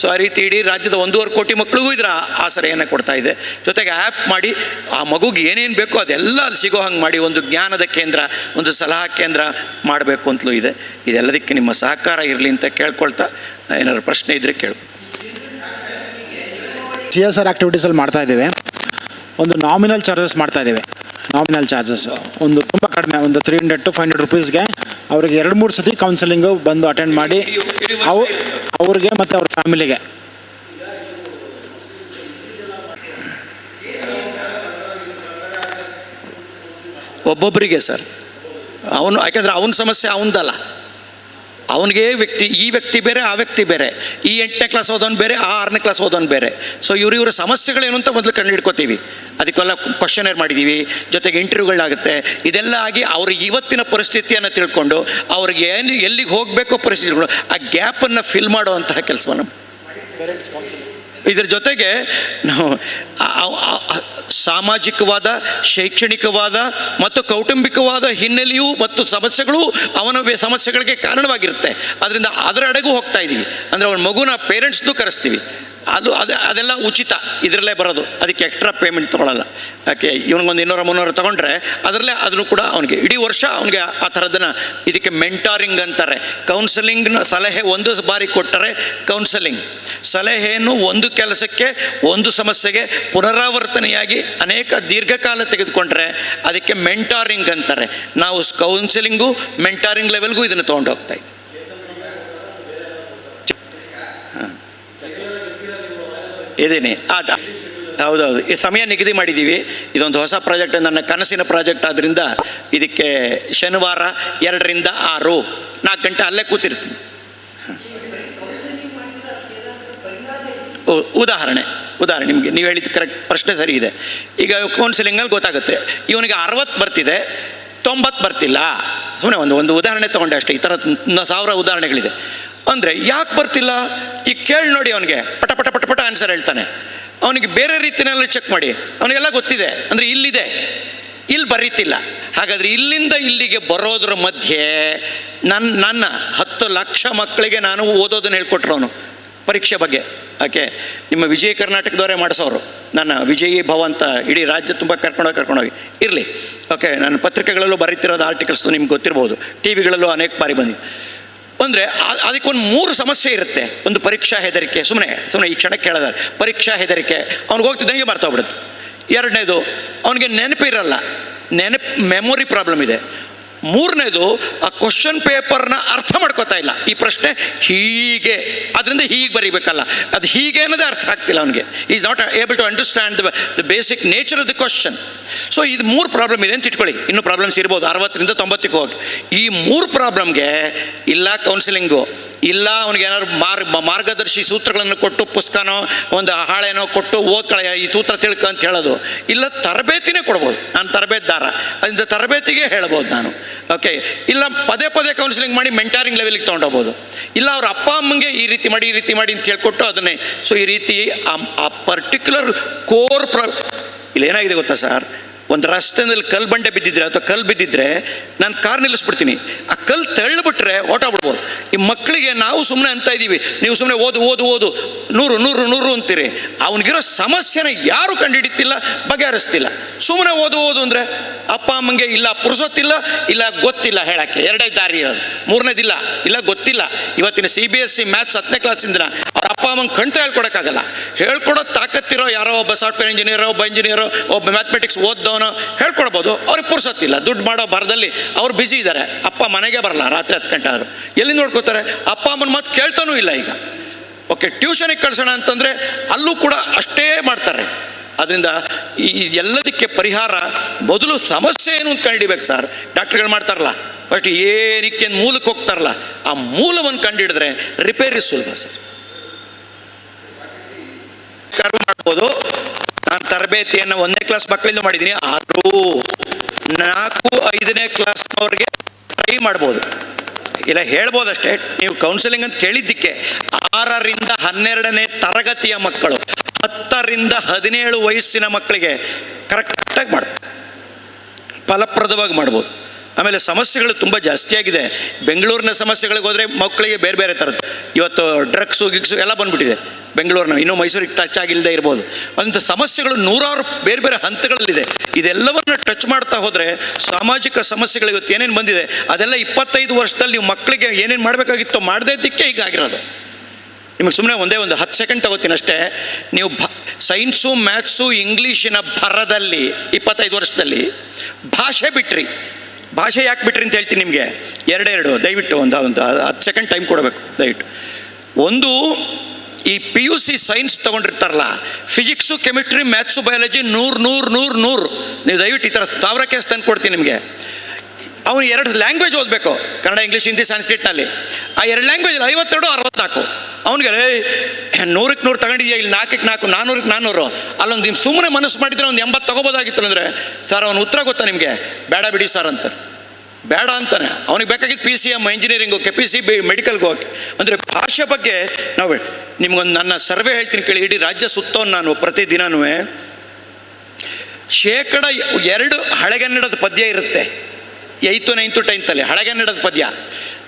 ಸೊ ಆ ರೀತಿ ಇಡೀ ರಾಜ್ಯದ ಒಂದೂವರೆ ಕೋಟಿ ಮಕ್ಕಳಿಗೂ ಇದರ ಆಸರೆಯನ್ನು ಕೊಡ್ತಾ ಇದೆ. ಜೊತೆಗೆ ಆ್ಯಪ್ ಮಾಡಿ, ಆ ಮಗುಗೆ ಏನೇನು ಬೇಕೋ ಅದೆಲ್ಲ ಅಲ್ಲಿ ಸಿಗೋ ಹಂಗೆ ಮಾಡಿ ಒಂದು ಜ್ಞಾನದ ಕೇಂದ್ರ, ಒಂದು ಸಲಹಾ ಕೇಂದ್ರ ಮಾಡಬೇಕು ಅಂತಲೂ ಇದೆ. ಇದೆಲ್ಲದಕ್ಕೆ ನಿಮ್ಮ ಸಹಕಾರ ಇರಲಿ ಅಂತ ಕೇಳ್ಕೊಳ್ತಾ, ಏನಾದ್ರು ಪ್ರಶ್ನೆ ಇದ್ದರೆ ಕೇಳು. ಸಿ ಎಸ್ ಆರ್ ಆ್ಯಕ್ಟಿವಿಟೀಸಲ್ಲಿ ಮಾಡ್ತಾ ಇದ್ದೇವೆ. ಒಂದು ನಾಮಿನಲ್ ಚಾರ್ಜಸ್ ಮಾಡ್ತಾ ಇದ್ದೀವಿ. ನಾಮಿನಲ್ ಚಾರ್ಜಸ್ ಒಂದು ತುಂಬ ಕಡಿಮೆ, ಒಂದು three hundred to five hundred ರುಪೀಸ್ಗೆ ಅವ್ರಿಗೆ ಎರಡು ಮೂರು ಸತಿ ಕೌನ್ಸಿಲಿಂಗು ಬಂದು ಅಟೆಂಡ್ ಮಾಡಿ, ಅವು, ಅವ್ರಿಗೆ ಮತ್ತು ಅವ್ರ ಫ್ಯಾಮಿಲಿಗೆ ಒಬ್ಬೊಬ್ಬರಿಗೆ ಸರ್, ಅವನು, ಯಾಕಂದರೆ ಅವನ ಸಮಸ್ಯೆ ಅವನದಲ್ಲ. ಅವನಿಗೆ ವ್ಯಕ್ತಿ, ಈ ವ್ಯಕ್ತಿ ಬೇರೆ, ಆ ವ್ಯಕ್ತಿ ಬೇರೆ. ಈ ಎಂಟನೇ ಕ್ಲಾಸ್ ಓದೋನು ಬೇರೆ, ಆ ಆರನೇ ಕ್ಲಾಸ್ ಓದೋನು ಬೇರೆ. ಸೊ ಇವ್ರ ಸಮಸ್ಯೆಗಳೇನು ಅಂತ ಮೊದಲು ಕಂಡು ಹಿಡ್ಕೋತೀವಿ. ಅದಕ್ಕೆಲ್ಲ ಕ್ವಶನರ್ ಮಾಡಿದ್ದೀವಿ ಜೊತೆಗೆ ಇಂಟರ್ವ್ಯೂಗಳಾಗುತ್ತೆ ಇದೆಲ್ಲ ಆಗಿ ಅವ್ರ ಇವತ್ತಿನ ಪರಿಸ್ಥಿತಿಯನ್ನು ತಿಳ್ಕೊಂಡು ಅವ್ರಿಗೆ ಏನು ಎಲ್ಲಿಗೆ ಹೋಗಬೇಕೋ ಪರಿಸ್ಥಿತಿಗಳು, ಆ ಗ್ಯಾಪನ್ನು ಫಿಲ್ ಮಾಡುವಂತಹ ಕೆಲಸವನ್ನು. ಇದರ ಜೊತೆಗೆ ನಾವು ಸಾಮಾಜಿಕವಾದ, ಶೈಕ್ಷಣಿಕವಾದ ಮತ್ತು ಕೌಟುಂಬಿಕವಾದ ಹಿನ್ನೆಲೆಯು ಮತ್ತು ಸಮಸ್ಯೆಗಳು ಅವನ ಸಮಸ್ಯೆಗಳಿಗೆ ಕಾರಣವಾಗಿರುತ್ತೆ. ಅದರಿಂದ ಅದರ ಅಡೆಗೂ ಹೋಗ್ತಾ ಇದ್ದೀವಿ ಅಂದರೆ ಅವನ ಮಗುನ ಪೇರೆಂಟ್ಸ್ನೂ ಕರೆಸ್ತೀವಿ. ಅದು ಅದು, ಅದೆಲ್ಲ ಉಚಿತ. ಇದರಲ್ಲೇ ಬರೋದು. ಅದಕ್ಕೆ ಎಕ್ಸ್ಟ್ರಾ ಪೇಮೆಂಟ್ ತೊಗೊಳಲ್ಲ. ಯಾಕೆ, ಇವನಿಗೊಂದು ಇನ್ನೂರ ಮುನ್ನೂರ ತೊಗೊಂಡ್ರೆ ಅದರಲ್ಲೇ ಅದನ್ನು ಕೂಡ ಅವನಿಗೆ, ಇಡೀ ವರ್ಷ ಅವನಿಗೆ ಆ ಥರದನ್ನು ಇದಕ್ಕೆ ಮೆಂಟಾರಿಂಗ್ ಅಂತಾರೆ. ಕೌನ್ಸಲಿಂಗ್ನ ಸಲಹೆ ಒಂದು ಬಾರಿ ಕೊಟ್ಟರೆ ಕೌನ್ಸಲಿಂಗ್ ಸಲಹೆಯನ್ನು ಒಂದು ಕೆಲಸಕ್ಕೆ ಒಂದು ಸಮಸ್ಯೆಗೆ ಪುನರಾವರ್ತನೆಯಾಗಿ ಅನೇಕ ದೀರ್ಘಕಾಲ ತೆಗೆದುಕೊಂಡ್ರೆ ಅದಕ್ಕೆ ಮೆಂಟಾರಿಂಗ್ ಅಂತಾರೆ. ನಾವು ಕೌನ್ಸಿಲಿಂಗು ಮೆಂಟಾರಿಂಗ್ ಲೆವೆಲ್ಗೂ ಇದನ್ನು ತೊಗೊಂಡು ಹೋಗ್ತಾ ಇದ್ದೀವಿ ಇದ್ದೀನಿ ಆಟ. ಹೌದೌದು. ಈ ಸಮಯ ನಿಗದಿ ಮಾಡಿದ್ದೀವಿ. ಇದೊಂದು ಹೊಸ ಪ್ರಾಜೆಕ್ಟ್, ನನ್ನ ಕನಸಿನ ಪ್ರಾಜೆಕ್ಟ್ ಆದ್ದರಿಂದ ಇದಕ್ಕೆ ಶನಿವಾರ ಎರಡರಿಂದ ಆರು ನಾಲ್ಕು ಗಂಟೆ ಅಲ್ಲೇ ಕೂತಿರ್ತೀನಿ. ಉದಾಹರಣೆ ಉದಾಹರಣೆ, ನಿಮಗೆ, ನೀವು ಹೇಳಿದ ಕರೆಕ್ಟ್ ಪ್ರಶ್ನೆ ಸರಿ ಇದೆ. ಈಗ ಕೌನ್ಸಿಲಿಂಗಲ್ಲಿ ಗೊತ್ತಾಗುತ್ತೆ, ಇವನಿಗೆ ಅರವತ್ತು ಬರ್ತಿದೆ, ತೊಂಬತ್ತು ಬರ್ತಿಲ್ಲ. ಸುಮ್ಮನೆ ಒಂದು ಒಂದು ಉದಾಹರಣೆ ತೊಗೊಂಡೆ ಅಷ್ಟೇ, ಈ ಥರ ಸಾವಿರ ಉದಾಹರಣೆಗಳಿದೆ. ಅಂದರೆ ಯಾಕೆ ಬರ್ತಿಲ್ಲ? ಈಗ ಕೇಳಿ ನೋಡಿ ಅವನಿಗೆ, ಪಟ ಪಟ ಪಟ ಪಟ ಆನ್ಸರ್ ಹೇಳ್ತಾನೆ. ಅವನಿಗೆ ಬೇರೆ ರೀತಿಯಲ್ಲಿ ಚೆಕ್ ಮಾಡಿ, ಅವನಿಗೆಲ್ಲ ಗೊತ್ತಿದೆ, ಅಂದರೆ ಇಲ್ಲಿದೆ. ಇಲ್ಲಿ ಬರೀತಿಲ್ಲ. ಹಾಗಾದರೆ ಇಲ್ಲಿಂದ ಇಲ್ಲಿಗೆ ಬರೋದ್ರ ಮಧ್ಯೆ ನನ್ನ ನನ್ನ ಹತ್ತು ಲಕ್ಷ ಮಕ್ಕಳಿಗೆ ನಾನು ಓದೋದನ್ನು ಹೇಳ್ಕೊಟ್ರು ಅವನು, ಪರೀಕ್ಷೆ ಬಗ್ಗೆ. ಯಾಕೆ ನಿಮ್ಮ ವಿಜಯ ಕರ್ನಾಟಕದವರೇ ಮಾಡಿಸೋರು. ನನ್ನ ವಿಜಯಿ ಭವ ಅಂತ ಇಡೀ ರಾಜ್ಯ ತುಂಬ ಕರ್ಕೊಂಡೋಗಿ ಕರ್ಕೊಂಡೋಗಿ. ಇರಲಿ. ಓಕೆ, ನಾನು ಪತ್ರಿಕೆಗಳಲ್ಲೂ ಬರೀತಿರೋದು ಆರ್ಟಿಕಲ್ಸ್ ನಿಮ್ಗೆ ಗೊತ್ತಿರ್ಬೋದು. ಟಿ ವಿಗಳಲ್ಲೂ ಅನೇಕ ಬಾರಿ ಬಂದಿದೆ. ಅಂದರೆ ಅದಕ್ಕೊಂದು ಮೂರು ಸಮಸ್ಯೆ ಇರುತ್ತೆ. ಒಂದು ಪರೀಕ್ಷಾ ಹೆದರಿಕೆ. ಸುಮ್ಮನೆ ಸುಮ್ಮನೆ ಈ ಕ್ಷಣಕ್ಕೆ ಕೇಳಿದಾರೆ ಪರೀಕ್ಷಾ ಹೆದರಿಕೆ. ಅವ್ನಿಗೆ ಹೋಗ್ತಿದ್ದಂಗೆ ಮರ್ತೋಗ್ಬಿಡುತ್ತೆ ಎರಡನೇದು, ಅವನಿಗೆ ನೆನಪಿರಲ್ಲ. ನೆನಪು ಮೆಮೊರಿ ಪ್ರಾಬ್ಲಮ್ ಇದೆ. ಮೂರನೇದು ಆ ಕ್ವಶನ್ ಪೇಪರ್ನ ಅರ್ಥ ಮಾಡ್ಕೋತಾ ಇಲ್ಲ. ಈ ಪ್ರಶ್ನೆ ಹೀಗೆ, ಅದರಿಂದ ಹೀಗೆ ಬರೀಬೇಕಲ್ಲ. ಅದು ಹೀಗೆ ಅನ್ನೋದೇ ಅರ್ಥ ಆಗ್ತಿಲ್ಲ ಅವನಿಗೆ. Is not able to understand the basic nature of the question so ಇದು ಮೂರು ಪ್ರಾಬ್ಲಮ್ ಇದೆ ಅಂತ ಇಟ್ಕೊಳ್ಳಿ. ಇನ್ನೂ ಪ್ರಾಬ್ಲಮ್ಸ್ ಇರ್ಬೋದು. ಅರವತ್ತರಿಂದ ತೊಂಬತ್ತಕ್ಕೆ ಹೋಗಿ. ಈ ಮೂರು ಪ್ರಾಬ್ಲಮ್ಗೆ ಇಲ್ಲ ಕೌನ್ಸಿಲಿಂಗು ಇಲ್ಲ ಅವ್ನಿಗೆ ಏನಾದ್ರು ಮಾರ್ಗ, ಮಾರ್ಗದರ್ಶಿ ಸೂತ್ರಗಳನ್ನು ಕೊಟ್ಟು, ಪುಸ್ತಕನೋ, ಒಂದು ಹಾಳೆನೋ ಕೊಟ್ಟು ಓದ್ಕೊಳ, ಈ ಸೂತ್ರ ತಿಳ್ಕ ಅಂತ ಹೇಳೋದು. ಇಲ್ಲ ತರಬೇತಿನೇ ಕೊಡ್ಬೋದು. ನಾನು ತರಬೇತಿದಾರ. ಅದರಿಂದ ತರಬೇತಿಗೆ ಹೇಳ್ಬೋದು ನಾನು. ಓಕೆ ಇಲ್ಲ, ಪದೇ ಪದೇ ಕೌನ್ಸಿಲಿಂಗ್ ಮಾಡಿ ಮೆಂಟಾರಿಂಗ್ ಲೆವೆಲಿಗೆ ತೊಗೊಂಡೋಗ್ಬೋದು ಇಲ್ಲ, ಅವ್ರ ಅಪ್ಪ ಅಮ್ಮಂಗೆ ಈ ರೀತಿ ಮಾಡಿ, ಈ ರೀತಿ ಮಾಡಿ ಅಂತ ಹೇಳ್ಕೊಟ್ಟು ಅದನ್ನೇ. ಸೊ ಈ ರೀತಿ ಆ- ಪರ್ಟಿಕ್ಯುಲರ್ ಕೋರ್ ಪ್ರ ಇಲ್ಲಿ, ಏನಾಗಿದೆ ಗೊತ್ತಾ ಸರ್ ಒಂದು ರಸ್ತೆಯಲ್ಲಿ ಕಲ್ಲು ಬಂಡೆ ಬಿದ್ದಿದ್ರೆ ಅಥವಾ ಕಲ್ಲು ಬಿದ್ದಿದ್ರೆ ನಾನು ಕಾರ್ ನಿಲ್ಲಿಸ್ಬಿಡ್ತೀನಿ. ಆ ಕಲ್ಲು ತಳ್ಳಿಬಿಟ್ರೆ ಓಟಾಗ್ಬಿಡ್ಬೋದು ಈ ಮಕ್ಕಳಿಗೆ ನಾವು ಸುಮ್ಮನೆ ಅಂತ ಇದ್ದೀವಿ. ನೀವು ಸುಮ್ಮನೆ ಓದು ಓದು ಓದು. ನೂರು ನೂರು ನೂರು ಅಂತೀರಿ. ಅವನಿಗಿರೋ ಸಮಸ್ಯೆನ ಯಾರು ಕಂಡುಹಿಡಿತಿಲ್ಲ, ಬಗೆಹರಿಸ್ತಿಲ್ಲ. ಸುಮ್ಮನೆ ಓದು ಓದು ಅಂದರೆ ಅಪ್ಪ, ಅಮ್ಮಂಗೆ ಇಲ್ಲ, ಪುರುಸೊತ್ತಿಲ್ಲ, ಇಲ್ಲ ಗೊತ್ತಿಲ್ಲ ಹೇಳಕ್ಕೆ. ಎರಡೇ ದಾರಿ ಇರೋದು. ಮೂರನೇದಿಲ್ಲ, ಇಲ್ಲ ಗೊತ್ತಿಲ್ಲ. ಇವತ್ತಿನ C B S C maths ಹತ್ತನೇ ಕ್ಲಾಸಿಂದ ಅವ್ರ ಅಪ್ಪ, ಅಮ್ಮಂಗೆ ಕಣ್ತ ಹೇಳ್ಕೊಡೋಕ್ಕಾಗಲ್ಲ ಹೇಳ್ಕೊಡೋ ತಾಕತ್ತಿರೋ ಯಾರೋ ಒಬ್ಬ ಸಾಫ್ಟ್ವೇರ್ ಇಂಜಿನಿಯರೋ ಒಬ್ಬ ಇಂಜಿನಿಯರೋ ಒಬ್ಬ ಮ್ಯಾಥಮೆಟಿಕ್ಸ್ ಓದ್ದವನೋ ಹೇಳ್ಕೊಡ್ಬೋದು. ಅವ್ರಿಗೆ ಪುರ್ಸೊತ್ತಿಲ್ಲ ದುಡ್ಡು ಮಾಡೋ ಭಾರದಲ್ಲಿ ಅವ್ರು ಬ್ಯುಸಿ ಇದ್ದಾರೆ ಅಪ್ಪ ಮನೆಗೆ ಬರಲ್ಲ, ರಾತ್ರಿ ಹತ್ತು ಗಂಟೆ ಆದರು. ಎಲ್ಲಿ ನೋಡ್ಕೋತಾರೆ? ಅಪ್ಪ ಅಮ್ಮನ ಮಾತು ಕೇಳ್ತಾನೂ ಇಲ್ಲ ಈಗ. ಓಕೆ ಟ್ಯೂಷನಿಗೆ ಕಳ್ಸೋಣ ಅಂತಂದರೆ ಅಲ್ಲೂ ಕೂಡ ಅಷ್ಟೇ ಮಾಡ್ತಾರೆ. ಅದರಿಂದ ಈ ಎಲ್ಲದಕ್ಕೆ ಪರಿಹಾರ, ಮೊದಲು ಸಮಸ್ಯೆ ಏನು ಅಂತ ಕಂಡಿಬೇಕು ಸರ್? ಡಾಕ್ಟ್ರುಗಳು ಮಾಡ್ತಾರಲ್ಲ ಫಸ್ಟ್ ಏನಕ್ಕೆ ಮೂಲಕ್ಕೆ ಹೋಗ್ತಾರಲ್ಲ, ಆ ಮೂಲವನ್ನು ಕಂಡುಹಿಡಿದ್ರೆ ರಿಪೇರಿ ಸುಲಭ ಸರ್. ಮಾಡ್ಬೋದು. ತರಬೇತಿಯನ್ನು ಒಂದನೇ ಕ್ಲಾಸ್ ಮಕ್ಕಳಿಂದ ಮಾಡಿದ್ದೀನಿ ಆದರೂ ನಾಲ್ಕು, ಐದನೇ ಕ್ಲಾಸ್ನವ್ರಿಗೆ ಟ್ರೈ ಮಾಡ್ಬೋದು. ಇಲ್ಲ, ಹೇಳ್ಬೋದಷ್ಟೇ. ನೀವು ಕೌನ್ಸಿಲಿಂಗ್ ಅಂತ ಕೇಳಿದ್ದಕ್ಕೆ ಆರರಿಂದ ಹನ್ನೆರಡನೇ ತರಗತಿಯ ಮಕ್ಕಳು, ಹತ್ತರಿಂದ ಹದಿನೇಳು ವಯಸ್ಸಿನ ಮಕ್ಕಳಿಗೆ ಕರೆಕ್ಟಾಗಿ ಮಾಡ್ಬೋದು. ಫಲಪ್ರದವಾಗಿ ಮಾಡ್ಬೋದು. ಆಮೇಲೆ ಸಮಸ್ಯೆಗಳು ತುಂಬ ಜಾಸ್ತಿಯಾಗಿದೆ ಬೆಂಗಳೂರಿನ ಸಮಸ್ಯೆಗಳಿಗೆ ಹೋದರೆ ಮಕ್ಕಳಿಗೆ ಬೇರೆ ಬೇರೆ ಥರದ್ದು ಇವತ್ತು ಡ್ರಗ್ಸು ಗಿಗ್ಸು ಎಲ್ಲ ಬಂದ್ಬಿಟ್ಟಿದೆ. ಬೆಂಗಳೂರಿನ ಇನ್ನೂ ಮೈಸೂರಿಗೆ ಟಚ್ ಆಗಿಲ್ಲದೆ ಇರ್ಬೋದು. ಅಂಥ ಸಮಸ್ಯೆಗಳು ನೂರಾರು ಬೇರೆ ಬೇರೆ ಹಂತಗಳಲ್ಲಿದೆ. ಇದೆಲ್ಲವನ್ನು ಟಚ್ ಮಾಡ್ತಾ ಹೋದರೆ ಸಾಮಾಜಿಕ ಸಮಸ್ಯೆಗಳು ಇವತ್ತು ಏನೇನು ಬಂದಿದೆ, ಅದೆಲ್ಲ ಇಪ್ಪತ್ತೈದು ವರ್ಷದಲ್ಲಿ ನೀವು ಮಕ್ಕಳಿಗೆ ಏನೇನು ಮಾಡಬೇಕಾಗಿತ್ತು ಮಾಡದೇ ಇದ್ದಕ್ಕೆ ಹೀಗಾಗಿರೋದು ನಿಮಗೆ ಸುಮ್ಮನೆ ಒಂದೇ ಒಂದು ಹತ್ತು ಸೆಕೆಂಡ್ ತಗೋತೀನಿ ಅಷ್ಟೇ. ನೀವು ಭ ಸೈನ್ಸು ಮ್ಯಾಥ್ಸು ಇಂಗ್ಲೀಷಿನ ಭರದಲ್ಲಿ ಇಪ್ಪತ್ತೈದು ವರ್ಷದಲ್ಲಿ ಭಾಷೆ ಬಿಟ್ರಿ. ಭಾಷೆ ಯಾಕೆ ಬಿಟ್ರಿ ಅಂತ ಹೇಳ್ತೀನಿ ನಿಮಗೆ. ಎರಡೆರಡು, ದಯವಿಟ್ಟು ಒಂದು ಒಂದು, ಹತ್ತು ಸೆಕೆಂಡ್ ಟೈಮ್ ಕೊಡಬೇಕು, ದಯವಿಟ್ಟು. ಒಂದು, ಈ ಪಿ ಯು ಸಿ ಸೈನ್ಸ್ ತೊಗೊಂಡಿರ್ತಾರಲ್ಲ ಫಿಸಿಕ್ಸು ಕೆಮಿಸ್ಟ್ರಿ ಮ್ಯಾಥ್ಸು ಬಯಾಲಜಿ ನೂರು ನೂರು ನೂರು ನೂರು. ನೀವು ದಯವಿಟ್ಟು ಈ ಥರ ಸಾವಿರ ಕೇಸ್ ತಂದು ಕೊಡ್ತೀನಿ ನಿಮಗೆ. ಅವನು ಎರಡು ಲ್ಯಾಂಗ್ವೇಜ್ ಓದಬೇಕು. ಕನ್ನಡ ಇಂಗ್ಲೀಷ್ ಹಿಂದಿ ಸಂಸ್ಕೃತ್ನಲ್ಲಿ ಆ ಎರಡು ಲ್ಯಾಂಗ್ವೇಜ್ ಐವತ್ತೆರಡು, ಅರವತ್ನಾಲ್ಕು. ಅವನಿಗೆ ನೂರಕ್ಕೆ ನೂರು ತಗೊಂಡಿದ್ಯಾ? ಇಲ್ಲಿ ನಾಲ್ಕಕ್ಕೆ ನಾಲ್ಕು ನಾನ್ನೂರಕ್ಕೆ ನಾನ್ನೂರು ಅಲ್ಲೊಂದು ನಿಮ್ಮ ಸುಮ್ಮನೆ ಮನಸ್ಸು ಮಾಡಿದರೆ ಒಂದು ಎಂಬತ್ತು ತಗೋಬೋದಾಗಿತ್ತು ಅಂದರೆ, ಸರ್, ಅವನು ಉತ್ತರ ಗೊತ್ತಾ ನಿಮಗೆ? ಬೇಡ ಬಿಡಿ, ಸರ್ ಅಂತ ಬೇಡ, ಅಂತಾನೆ. ಅವನಿಗೆ ಬೇಕಾಗಿತ್ತು P C M engineering K P C B ಮೆಡಿಕಲ್ಗೆ ಹೋಗಿ ಅಂದರೆ ಭಾಷೆ ಬಗ್ಗೆ ನಾವು ನಿಮಗೊಂದು ನನ್ನ ಸರ್ವೆ ಹೇಳ್ತೀನಿ ಕೇಳಿ, ಇಡೀ ರಾಜ್ಯ ಸುತ್ತೋ ನಾನು ಪ್ರತಿದಿನವೂ ಶೇಕಡ ಎರಡು ಹಳೆಗನ್ನಡದ ಪದ್ಯ ಇರುತ್ತೆ. ಏಯ್ತು ನೈನ್ತು ಟೆಂತಲ್ಲಿ ಹಳಗನ್ನಡದ ಪದ್ಯ.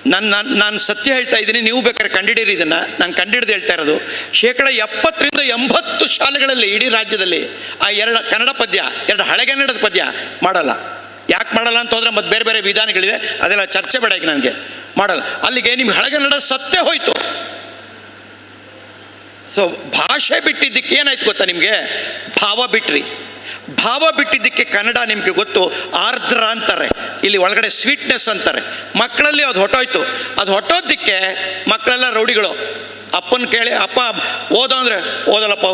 ನನ್ನ ನಾನು ನಾನು ಸತ್ಯ ಹೇಳ್ತಾ ಇದ್ದೀನಿ, ನೀವು ಬೇಕಾದ್ರೆ ಕಂಡಿಡೀರಿ ಇದನ್ನು. ನಾನು ಕಂಡಿಡ್ದು ಹೇಳ್ತಾ ಇರೋದು, ಶೇಕಡ ಎಪ್ಪತ್ತರಿಂದ ಎಂಬತ್ತು ಶಾಲೆಗಳಲ್ಲಿ ಇಡೀ ರಾಜ್ಯದಲ್ಲಿ ಆ ಎರಡು ಕನ್ನಡ ಪದ್ಯ, ಎರಡು ಹಳೆಗನ್ನಡದ ಪದ್ಯ ಮಾಡಲ್ಲ. ಯಾಕೆ ಮಾಡಲ್ಲ ಅಂತ ಹೋದರೆ ಮತ್ತೆ ಬೇರೆ ಬೇರೆ ವಿಧಾನಗಳಿದೆ, ಅದೆಲ್ಲ ಚರ್ಚೆ ಬೇಡ ಈಗ ನನಗೆ. ಮಾಡಲ್ಲ. ಅಲ್ಲಿಗೆ ನಿಮ್ಗೆ ಹಳೆಗನ್ನಡ ಸತ್ಯ ಹೋಯ್ತು. ಸೊ ಭಾಷೆ ಬಿಟ್ಟಿದ್ದಕ್ಕೆ ಏನಾಯ್ತು ಗೊತ್ತಾ ನಿಮಗೆ? ಭಾವ ಬಿಟ್ರಿ. ಭಾವ ಬಿಟ್ಟಿದ್ದಕ್ಕೆ ಕನ್ನಡ ನಿಮಗೆ ಗೊತ್ತು, ಆರ್ದ್ರ ಅಂತಾರೆ. ಇಲ್ಲಿ ಒಳಗಡೆ ಸ್ವೀಟ್ನೆಸ್ ಅಂತಾರೆ. ಮಕ್ಕಳಲ್ಲಿ ಅದು ಹೊಟ್ಟೋಯ್ತು ಅದು ಹೊಟ್ಟೋದಕ್ಕೆ ಮಕ್ಕಳೆಲ್ಲ ರೌಡಿಗಳು, ಅಪ್ಪನ ಕೇಳಿ, ಅಪ್ಪ, ಓದೋ ಅಂದರೆ? ಓದಲ್ಲಪ್ಪ.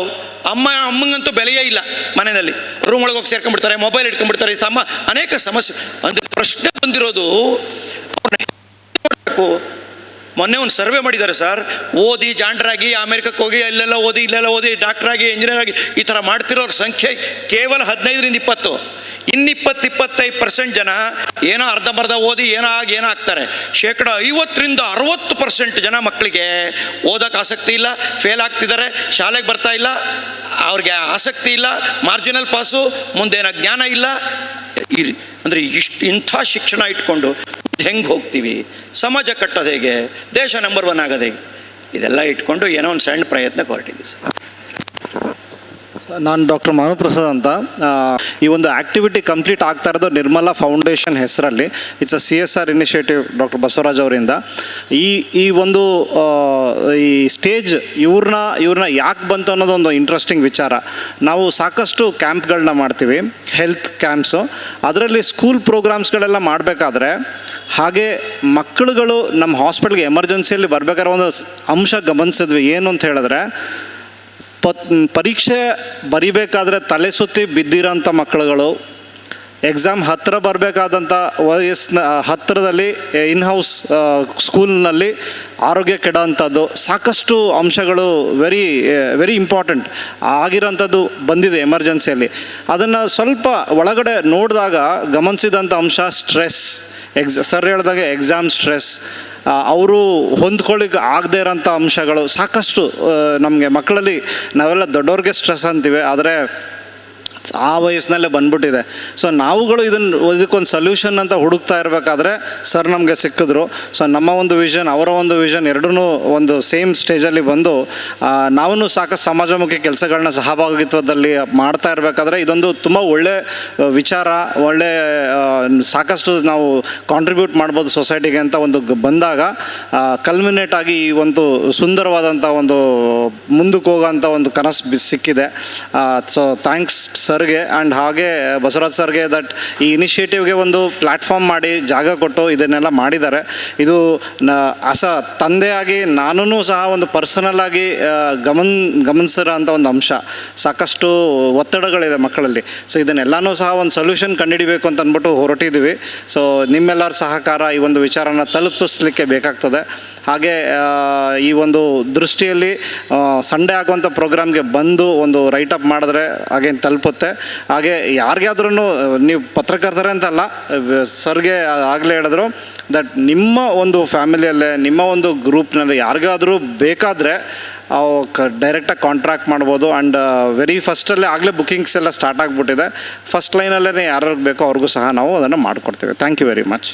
ಅಮ್ಮ, ಅಮ್ಮಂಗಂತೂ ಬೆಲೆಯೇ ಇಲ್ಲ ಮನೆಯಲ್ಲಿ. ರೂಮ್ ಒಳಗೆ ಹೋಗಿ ಸೇರ್ಕೊಂಡ್ಬಿಡ್ತಾರೆ ಮೊಬೈಲ್ ಇಟ್ಕೊಂಡ್ಬಿಡ್ತಾರೆ ಸಮ, ಅನೇಕ ಸಮಸ್ಯೆ ಒಂದು ಪ್ರಶ್ನೆ ಬಂದಿರೋದು ಮೊನ್ನೆ ಒಂದು ಸರ್ವೆ ಮಾಡಿದ್ದಾರೆ ಸರ್. ಓದಿ ಜಾಂಡ್ರಾಗಿ ಅಮೆರಿಕಕ್ಕೆ ಹೋಗಿ ಅಲ್ಲೆಲ್ಲ ಓದಿ, ಇಲ್ಲೆಲ್ಲ ಓದಿ, ಡಾಕ್ಟ್ರಾಗಿ ಇಂಜಿನಿಯರ್ ಆಗಿ ಈ ಥರ ಮಾಡ್ತಿರೋರ ಸಂಖ್ಯೆ ಕೇವಲ ಹದಿನೈದರಿಂದ ಇಪ್ಪತ್ತು. ಇನ್ನಿಪ್ಪತ್ತು, ಇಪ್ಪತ್ತೈದು ಪರ್ಸೆಂಟ್ ಜನ ಏನೋ ಅರ್ಧಂಬರ್ಧ ಓದಿ, ಏನೋ ಆಗಿ, ಏನೋ ಆಗ್ತಾರೆ. ಶೇಕಡ ಐವತ್ತರಿಂದ ಅರವತ್ತು ಪರ್ಸೆಂಟ್ ಜನ ಮಕ್ಕಳಿಗೆ ಓದೋಕ್ಕೆ ಆಸಕ್ತಿ ಇಲ್ಲ, ಫೇಲ್ ಆಗ್ತಿದ್ದಾರೆ, ಶಾಲೆಗೆ ಬರ್ತಾ ಇಲ್ಲ, ಅವ್ರಿಗೆ ಆಸಕ್ತಿ ಇಲ್ಲ, ಮಾರ್ಜಿನಲ್ ಪಾಸು, ಮುಂದೇನೋ ಜ್ಞಾನ ಇಲ್ಲ. ಅಂದರೆ ಇಷ್ಟು ಇಂಥ ಶಿಕ್ಷಣ ಇಟ್ಕೊಂಡು ಹೆಂಗೆ ಹೋಗ್ತೀವಿ ಸಮಾಜ ಕಟ್ಟೋದು ಹೇಗೆ? ದೇಶ ನಂಬರ್ ಒನ್ ಆಗೋದು ಹೇಗೆ? ಇದೆಲ್ಲ ಇಟ್ಕೊಂಡು ಏನೋ ಒಂದು ಸಣ್ಣ ಪ್ರಯತ್ನ ಹೊರಟಿದ್ದೀವಿ ಸರ್. ನಾನು ಡಾಕ್ಟರ್ ಮನುಪ್ರಸಾದ್ ಅಂತ. ಈ ಒಂದು ಆ್ಯಕ್ಟಿವಿಟಿ ಕಂಪ್ಲೀಟ್ ಆಗ್ತಾ ಇರೋದು ನಿರ್ಮಲಾ ಫೌಂಡೇಶನ್ ಹೆಸರಲ್ಲಿ. It's a C S R initiative doctor Basavaraj ಅವರಿಂದ. ಈ ಈ ಒಂದು ಈ ಸ್ಟೇಜ್ ಇವ್ರನ್ನ ಇವ್ರನ್ನ ಯಾಕೆ ಬಂತು ಅನ್ನೋದು ಒಂದು ಇಂಟ್ರೆಸ್ಟಿಂಗ್ ವಿಚಾರ. ನಾವು ಸಾಕಷ್ಟು ಕ್ಯಾಂಪ್ಗಳನ್ನ ಮಾಡ್ತೀವಿ ಹೆಲ್ತ್ ಕ್ಯಾಂಪ್ಸು ಅದರಲ್ಲಿ ಸ್ಕೂಲ್ ಪ್ರೋಗ್ರಾಮ್ಸ್ಗಳೆಲ್ಲ ಮಾಡಬೇಕಾದ್ರೆ, ಹಾಗೆ ಮಕ್ಕಳುಗಳು ನಮ್ಮ ಹಾಸ್ಪಿಟ್ಲ್ಗೆ ಎಮರ್ಜೆನ್ಸಿಯಲ್ಲಿ ಬರಬೇಕಾದ್ರೆ ಒಂದು ಅಂಶ ಗಮನಿಸಿದ್ವಿ. ಏನು ಅಂತ ಹೇಳಿದ್ರೆ ಪತ್, ಪರೀಕ್ಷೆ ಬರಿಬೇಕಾದ್ರೆ ತಲೆ ಸುತ್ತಿ ಬಿದ್ದಿರೋಂಥ ಮಕ್ಕಳುಗಳು ಎಕ್ಸಾಮ್ ಹತ್ತಿರ ಬರಬೇಕಾದಂಥ ವಯಸ್ಸಿನ ಹತ್ತಿರದಲ್ಲಿ ಇನ್ ಹೌಸ್ ಸ್ಕೂಲ್ನಲ್ಲಿ ಆರೋಗ್ಯ ಕೆಡೋವಂಥದ್ದು ಸಾಕಷ್ಟು ಅಂಶಗಳು ವೆರಿ ವೆರಿ ಇಂಪಾರ್ಟೆಂಟ್ ಆಗಿರೋಂಥದ್ದು ಬಂದಿದೆ ಎಮರ್ಜೆನ್ಸಿಯಲ್ಲಿ ಅದನ್ನು ಸ್ವಲ್ಪ ಒಳಗಡೆ ನೋಡಿದಾಗ ಗಮನಿಸಿದಂಥ ಅಂಶ ಸ್ಟ್ರೆಸ್ ಎಕ್ಸ್ ಸರ್ ಹೇಳಿದಾಗ ಎಕ್ಸಾಮ್ ಸ್ಟ್ರೆಸ್ ಅವರು ಹೊಂದ್ಕೊಳ್ಳಿಕ್ಕೆ ಆಗದೇ ಇರೋಂಥ ಅಂಶಗಳು ಸಾಕಷ್ಟು ನಮಗೆ ಮಕ್ಕಳಲ್ಲಿ ನಾವೆಲ್ಲ ದೊಡ್ಡವ್ರಿಗೆ ಸ್ಟ್ರೆಸ್ ಅಂತೀವಿ ಆದರೆ ಆ ವಯಸ್ಸಿನಲ್ಲೇ ಬಂದ್ಬಿಟ್ಟಿದೆ. ಸೊ ನಾವುಗಳು ಇದನ್ನು ಇದಕ್ಕೊಂದು ಸೊಲ್ಯೂಷನ್ ಅಂತ ಹುಡುಕ್ತಾ ಇರಬೇಕಾದ್ರೆ ಸರ್ ನಮಗೆ ಸಿಕ್ಕಿದ್ರು. ಸೊ ನಮ್ಮ ಒಂದು ವಿಷನ್ ಅವರ ಒಂದು ವಿಷನ್ ಎರಡೂ ಒಂದು ಸೇಮ್ ಸ್ಟೇಜಲ್ಲಿ ಬಂದು ನಾವು ಸಾಕಷ್ಟು ಸಮಾಜಮುಖಿ ಕೆಲಸಗಳನ್ನ ಸಹಭಾಗಿತ್ವದಲ್ಲಿ ಮಾಡ್ತಾ ಇರಬೇಕಾದ್ರೆ ಇದೊಂದು ತುಂಬ ಒಳ್ಳೆ ವಿಚಾರ, ಒಳ್ಳೆ ಸಾಕಷ್ಟು ನಾವು ಕಾಂಟ್ರಿಬ್ಯೂಟ್ ಮಾಡ್ಬೋದು ಸೊಸೈಟಿಗೆ ಅಂತ ಒಂದು ಬಂದಾಗ ಕಲ್ಮಿನೇಟ್ ಆಗಿ ಈ ಒಂದು ಸುಂದರವಾದಂಥ ಒಂದು, ಮುಂದಕ್ಕೆ ಹೋಗೋಂಥ ಒಂದು ಕನಸು ಸಿಕ್ಕಿದೆ. ಸೊ ಥ್ಯಾಂಕ್ಸ್ ಸರ್ಗೆ ಆ್ಯಂಡ್ ಹಾಗೆ ಬಸವರಾಜ್ ಸರ್ಗೆ ದಟ್ ಈ ಇನಿಷಿಯೇಟಿವ್ಗೆ ಒಂದು ಪ್ಲ್ಯಾಟ್ಫಾರ್ಮ್ ಮಾಡಿ ಜಾಗ ಕೊಟ್ಟು ಇದನ್ನೆಲ್ಲ ಮಾಡಿದ್ದಾರೆ. ಇದು ನ, ಅಸ ತಂದೆಯಾಗಿ ನಾನೂ ಸಹ ಒಂದು ಪರ್ಸನಲ್ ಆಗಿ ಗಮನ ಗಮನ್, ಗಮನಿಸಿರೋ ಅಂಥ ಒಂದು ಅಂಶ. ಸಾಕಷ್ಟು ಒತ್ತಡಗಳಿದೆ ಮಕ್ಕಳಲ್ಲಿ. ಸೊ ಇದನ್ನೆಲ್ಲನೂ ಸಹ ಒಂದು ಸೊಲ್ಯೂಷನ್ ಕಂಡುಹಿಡಿಬೇಕು ಅಂತ ಅಂದ್ಬಿಟ್ಟು ಹೊರಟಿದ್ದೀವಿ. ಸೊ ನಿಮ್ಮೆಲ್ಲರ ಸಹಕಾರ ಈ ಒಂದು ವಿಚಾರನ ತಲುಪಿಸ್ಲಿಕ್ಕೆ ಬೇಕಾಗ್ತದೆ. ಹಾಗೆ ಈ ಒಂದು ದೃಷ್ಟಿಯಲ್ಲಿ ಸಂಡೇ ಆಗುವಂಥ ಪ್ರೋಗ್ರಾಮ್ಗೆ ಬಂದು ಒಂದು ರೈಟ್ ಅಪ್ ಮಾಡಿದ್ರೆ ಹಾಗೇನು ತಲುಪುತ್ತೆ. ಹಾಗೆ ಯಾರಿಗಾದ್ರೂ ನೀವು ಪತ್ರಕರ್ತರೇ ಅಂತಲ್ಲ ಸರ್ಗೆ ಆಗಲೇ ಹೇಳಿದ್ರು ದಟ್ ನಿಮ್ಮ ಒಂದು ಫ್ಯಾಮಿಲಿಯಲ್ಲೇ ನಿಮ್ಮ ಒಂದು ಗ್ರೂಪ್ನಲ್ಲಿ ಯಾರಿಗಾದರೂ ಬೇಕಾದರೆ ಕ ಡೈರೆಕ್ಟಾಗಿ ಕಾಂಟ್ರಾಕ್ಟ್ ಮಾಡ್ಬೋದು ಆ್ಯಂಡ್ ವೆರಿ ಫಸ್ಟಲ್ಲೇ ಆಗಲೇ ಬುಕಿಂಗ್ಸ್ ಎಲ್ಲ ಸ್ಟಾರ್ಟ್ ಆಗಿಬಿಟ್ಟಿದೆ. ಫಸ್ಟ್ ಲೈನಲ್ಲೇ ಯಾರ್ಯಾರಿಗೆ ಬೇಕೋ ಅವ್ರಿಗೂ ಸಹ ನಾವು ಅದನ್ನು ಮಾಡಿಕೊಡ್ತೇವೆ. Thank you very much